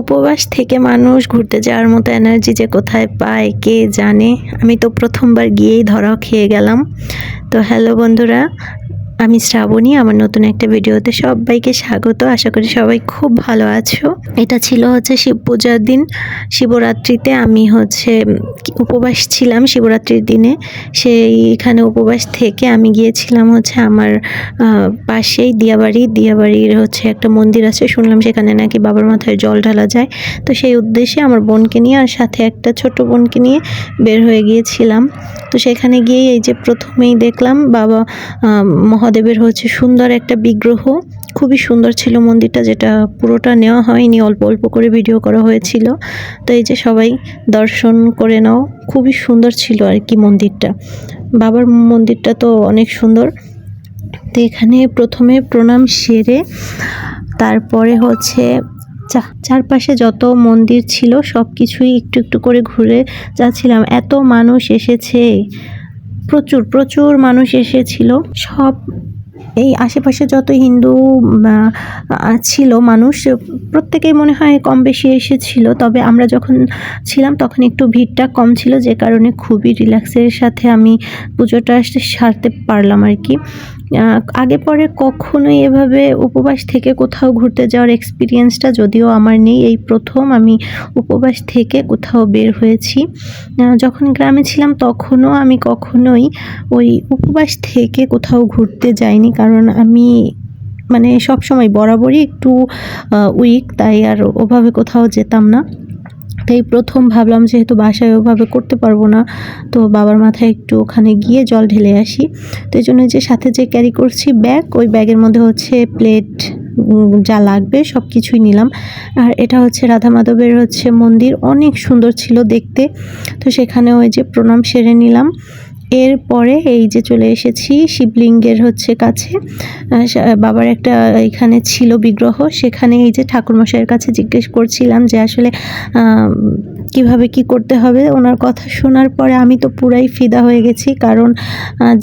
উপবাস থেকে মানুষ ঘুরতে যাওয়ার মতো এনার্জি যে কোথায় পায়, কে জানে? আমি তো প্রথমবার গিয়েই ধরা খেয়ে গেলাম। তো হ্যালো বন্ধুরা আমি শ্রাবণী, আমার নতুন একটা ভিডিওতে সবাইকে স্বাগত। আশা করি সবাই খুব ভালো আছো। এটা ছিল হচ্ছে শিব পূজার দিন। শিবরাত্রিতে আমি হচ্ছে উপবাস ছিলাম শিবরাত্রির দিনে। সেইখানে উপবাস থেকে আমি গিয়েছিলাম হচ্ছে আমার পাশেই দিয়াবাড়ি। দিয়াবাড়ির হচ্ছে একটা মন্দির আছে, শুনলাম সেখানে নাকি বাবার মাথায় জল ঢালা যায়। তো সেই উদ্দেশ্যে আমার বোনকে নিয়ে আর সাথে একটা ছোট বোনকে নিয়ে বের হয়ে গিয়েছিলাম। তো সেখানে গিয়ে এই যে প্রথমেই দেখলাম বাবা মহাদেবের হচ্ছে সুন্দর একটা বিগ্রহ। খুবই সুন্দর ছিল মন্দিরটা, যেটা পুরোটা নেওয়া হয়নি, অল্প অল্প করে ভিডিও করা হয়েছিল। তো এই যে সবাই দর্শন করে নাও, খুবই সুন্দর ছিল আর কি মন্দিরটা। বাবার মন্দিরটা তো অনেক সুন্দর। তো এখানে প্রথমে প্রণাম সেরে, তারপরে হচ্ছে চারপাশে যত মন্দির ছিল সব কিছুই একটু একটু করে ঘুরে যাচ্ছিলাম। এত মানুষ এসেছে, প্রচুর প্রচুর মানুষ এসেছিল। সব এই আশেপাশে যত হিন্দু ছিল মানুষ, প্রত্যেকেই মনে হয় কম বেশি এসেছিল। তবে আমরা যখন ছিলাম তখন একটু ভিড়টা কম ছিল, যে কারণে খুবই রিল্যাক্সের সাথে আমি পুজোটা সারতে পারলাম আর কি। আগে পরে কখনোই এভাবে উপবাস থেকে কোথাও ঘুরতে যাওয়ার এক্সপিরিয়েন্সটা যদিও আমার নেই, এই প্রথম আমি উপবাস থেকে কোথাও বের হয়েছি। যখন গ্রামে ছিলাম তখনও আমি কখনোই ওই উপবাস থেকে কোথাও ঘুরতে যাইনি। কারণ আমি মানে সব সময় বরাবরই একটু উইক তাই আর ওভাবে কোথাও যেতাম না। তাই প্রথম ভাবলাম যেহেতু বাসায় ওভাবে করতে পারব না, তো বাবার মাথায় একটু ওখানে গিয়ে জল ঢেলে আসি। তো এই জন্য যে সাথে যে ক্যারি করছি ব্যাগ ওই ব্যাগের মধ্যে হচ্ছে প্লেট যা লাগবে সব কিছুই নিলাম। আর এটা হচ্ছে রাধা মাধবের হচ্ছে মন্দির, অনেক সুন্দর ছিল দেখতে। তো সেখানে ওই যে প্রণাম সেরে নিলাম। এরপরে এই যে চলে এসেছি শিবলিঙ্গের হচ্ছে কাছে বাবার একটা এখানে ছিল বিগ্রহ, সেখানে এই যে ঠাকুরমশাইয়ের কাছে জিজ্ঞেস করছিলাম যে আসলে কীভাবে কি করতে হবে? ওনার কথা শোনার পরে আমি তো পুরাই ফিদা হয়ে গেছি, কারণ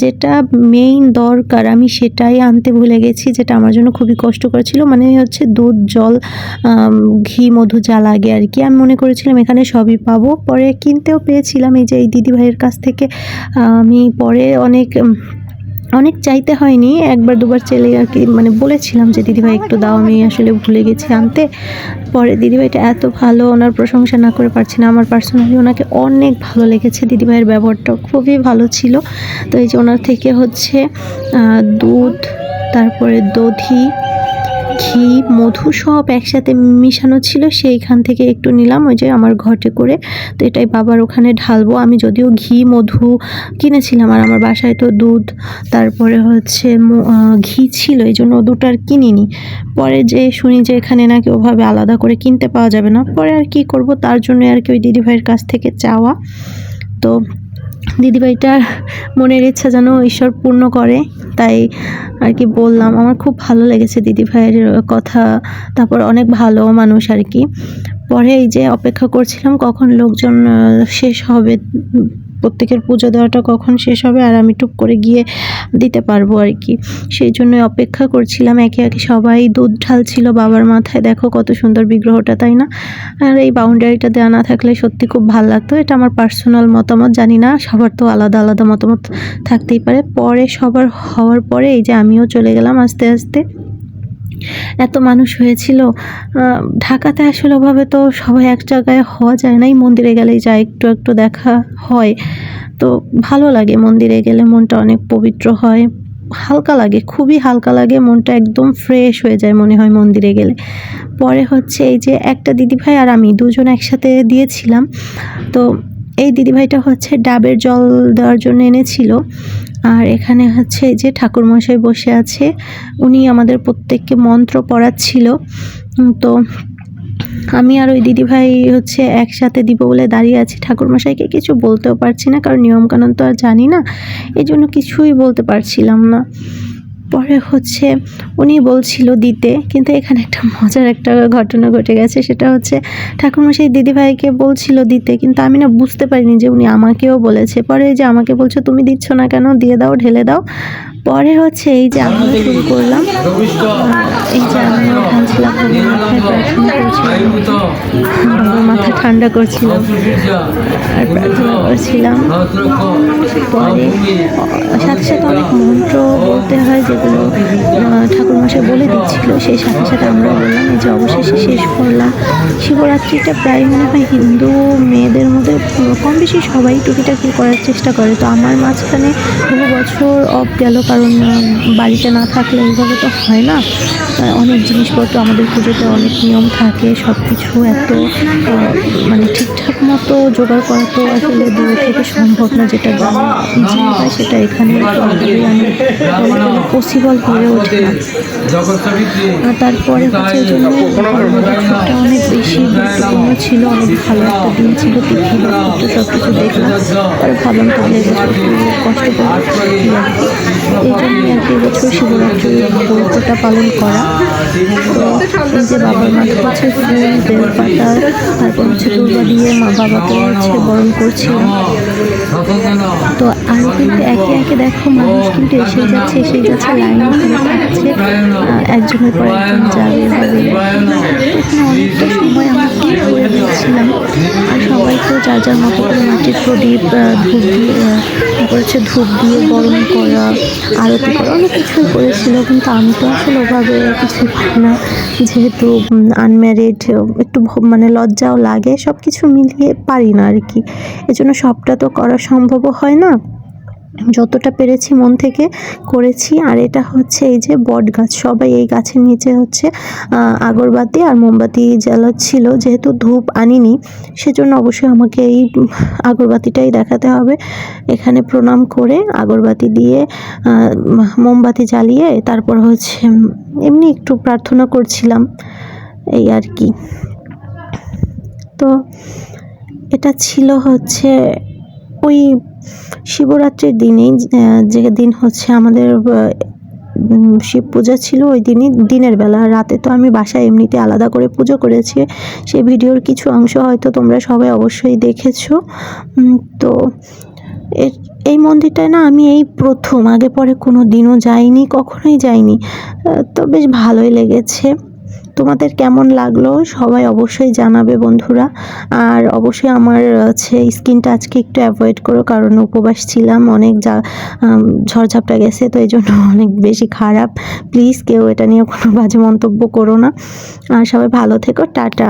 যেটা মেইন দরকার আমি সেটাই আনতে ভুলে গেছি, যেটা আমার জন্য খুবই কষ্টকর ছিল মানে হচ্ছে দুধ, জল ঘি, মধু যা লাগে আর কি। আমি মনে করেছিলাম এখানে সবই পাবো, পরে কিনতেও পেয়েছিলাম এই যে এই দিদিভাইয়ের কাছ থেকে আমি পরে অনেক অনেক চাইতে হয়নি। একবার দুবার চেলে আর কি মানে বলেছিলাম যে, দিদিভাই, একটু দাও, আমি আসলে ভুলে গেছি আনতে। পরে দিদিভাইটা এত ভালো, ওনার প্রশংসা না করে পারছি না। আমার পার্সোনালি ওনাকে অনেক ভালো লেগেছে। দিদিভাইয়ের ব্যবহারটা খুবই ভালো ছিল। তো এই যে, ওনার থেকে হচ্ছে দুধ, তারপরে দধি ঘি মধু সব একসাথে মিশানো ছিল, সেইখান থেকে একটু নিলাম, ওই যে আমার ঘটে করে, তো এটাই বাবার ওখানে ঢালবো। আমি যদিও ঘি, মধু কিনেছিলাম আর আমার বাসায় তো দুধ, তারপরে হচ্ছে ঘি ছিল, এই জন্য দুটো আর কিনিনি। পরে যে শুনি যে এখানে নাকি ওভাবে আলাদা করে কিনতে পাওয়া যাবে না, পরে আর কি করব, তার জন্য আর কি ওই দিদিভাইয়ের কাছ থেকে চাওয়া। তো দিদিভাইটার মনের ইচ্ছা যেন ঈশ্বর পূর্ণ করে, তাই আর কি বললাম। আমার খুব ভালো লেগেছে দিদিভাইয়ের কথা, তারপর অনেক ভালো মানুষ আর কি। পরে এই যে অপেক্ষা করছিলাম কখন লোকজন শেষ হবে প্রত্যেকের পুজো দেওয়াটা কখন শেষ হবে আর আমি টুক করে গিয়ে দিতে পারব আর কি। সেই জন্য অপেক্ষা করছিলাম, একে একে সবাই দুধ ঢালছিল বাবার মাথায়। দেখো কত সুন্দর বিগ্রহটা, তাই না? আর এই বাউন্ডারিটা দেওয়া না থাকলে সত্যি খুব ভালো লাগতো। এটা আমার পার্সোনাল মতামত, জানি না, সবার তো আলাদা আলাদা মতামত থাকতেই পারে। পরে সবার হওয়ার পরে এই যে আমিও চলে গেলাম আস্তে আস্তে। এত মানুষ হয়েছিল ঢাকাতে আসলে ওভাবে তো সবাই এক জায়গায় হওয়া যায় না এই মন্দিরে গেলেই যা একটু একটু দেখা হয়। তো ভালো লাগে মন্দিরে গেলে মনটা অনেক পবিত্র হয়, হালকা লাগে, খুবই হালকা লাগে, মনটা একদম ফ্রেশ হয়ে যায় মনে হয় মন্দিরে গেলে। পরে হচ্ছে এই যে একটা দিদিভাই আর আমি দুজন একসাথে দিয়েছিলাম, তো এই দিদিভাইটা হচ্ছে ডাবের জল দেওয়ার জন্য এনেছিল। আর এখানে হচ্ছে যে ঠাকুরমশাই বসে আছে, উনি আমাদের প্রত্যেককে মন্ত্র পড়াচ্ছিল। তো আমি আর ওই দিদিভাই হচ্ছে একসাথে দিব বলে দাঁড়িয়ে আছি। ঠাকুরমশাইকে কিছু বলতেও পারছি না, কারণ নিয়মকানুন তো আর জানি না এই জন্য কিছুই বলতে পারছিলাম না। পরে হচ্ছে উনি বলছিল দিতে, কিন্তু এখানে একটা মজার একটা ঘটনা ঘটে গেছে, সেটা হচ্ছে ঠাকুরমশাই দিদিভাইকে বলছিল দিতে, কিন্তু আমি না বুঝতে পারিনি যে উনি আমাকেও বলেছে। পরে যে আমাকে বলছে তুমি দিচ্ছ না কেন, দিয়ে দাও, ঢেলে দাও। পরে হচ্ছে এই যে আমরা শুরু করলাম। এই যে আমরা প্রার্থনা করছিলাম। মাথা ঠান্ডা করছিলাম আর প্রার্থনা করছিলাম। পরে সাথে সাথে অনেক মন্ত্র বলতে হয়, যেগুলো ঠাকুর মশাই বলে দিচ্ছিল। সেই সাথে সাথে আমরা বললাম, এই যে অবশেষে শেষ করলাম। শিবরাত্রিটা প্রায় মনে হয় হিন্দু মেয়েদের মধ্যে কম বেশি সবাই টুকিটাকি করার চেষ্টা করে। তো আমার মাঝখানে বছর অফ গেল, কারণ বাড়িতে না থাকলে এইভাবে তো হয় না। অনেক জিনিসপত্র আমাদের পুজোতে অনেক নিয়ম থাকে সব কিছু এত মানে ঠিকঠাক মতো জোগাড় করা তো আসলে দূরে থেকে সম্ভব না, যেটা ইজি হয় সেটা এখানে পসিবল হয়ে ওঠে না। তারপরে হচ্ছে জন্য অনেক বেশি গুরুত্বপূর্ণ ছিল, অনেক ভালো একটা দিন ছিল নক্ষত্র সব কিছু দেখলাম। পরে ভাবলাম তাহলে কষ্ট করে এই আর কি এই জন্য আর কি এবছর শিবরাত্রির গুরুত্বটা পালন করা তো যে বাবার মাথা হচ্ছে বেলপাতা তারপর হচ্ছে দুর্গা দিয়ে মা বাবাকে হচ্ছে বরণ করছিলাম তো আর কিন্তু একে একে দেখো মানুষ কিন্তু এসে যাচ্ছে এসে যাচ্ছে লাইন থাকছে একজনের পর একজন যাবে হবে এখানে অনেকটা সময় আমাকে করে দিচ্ছিলাম আর সবাই তো যার যার মতো করে মাটির প্রদীপ ধূপ দিয়ে হচ্ছে ধূপ দিয়ে গরম করা, আরতি করা, অনেক কিছুই করেছিল, কিন্তু আমি তো আসলে ওভাবে কিছু পারি না। যেহেতু আনম্যারিড একটু মানে লজ্জাও লাগে সব কিছু মিলিয়ে পারি না আর কি। এজন্য সবটা তো করা সম্ভবও হয় না। যতটা পেরেছি মন থেকে করেছি। আর এটা হচ্ছে এই যে বট গাছ, সবাই এই গাছের নিচে হচ্ছে আগরবাতি আর মোমবাতি জ্বালাচ্ছিল। যেহেতু ধূপ আনিনি, সেজন্য অবশ্যই আমাকে এই আগরবাতিটাই দেখাতে হবে। এখানে প্রণাম করে আগরবাতি দিয়ে মোমবাতি জ্বালিয়ে তারপর হচ্ছে এমনি একটু প্রার্থনা করছিলাম, এই আর কি। তো এটা ছিল হচ্ছে ওই শিবরাত্রির দিনেই যে দিন হচ্ছে আমাদের শিব পূজা ছিল, ওই দিনই দিনের বেলা। রাতে তো আমি বাসায় এমনিতে আলাদা করে পুজো করেছি। সেই ভিডিওর কিছু অংশ হয়তো তোমরা সবাই অবশ্যই দেখেছ। তো এই মন্দিরটায় না আমি এই প্রথম, আগে পরে কোনো দিনও যাইনি, কখনোই যাইনি। তো বেশ ভালোই লেগেছে। তোমাদের কেমন লাগল সবাই অবশ্যই জানাবে বন্ধুরা। আর অবশ্যই আমার হচ্ছে স্কিনটা আজকে একটু অ্যাভয়েড করো, কারণ উপবাস ছিলাম, অনেক যা ঝড়ঝাপটা গেছে, তো এই জন্য অনেক বেশি খারাপ। প্লিজ কেউ এটা নিয়ে কোনো বাজে মন্তব্য করো না। আর সবাই ভালো থেকো, টাটা।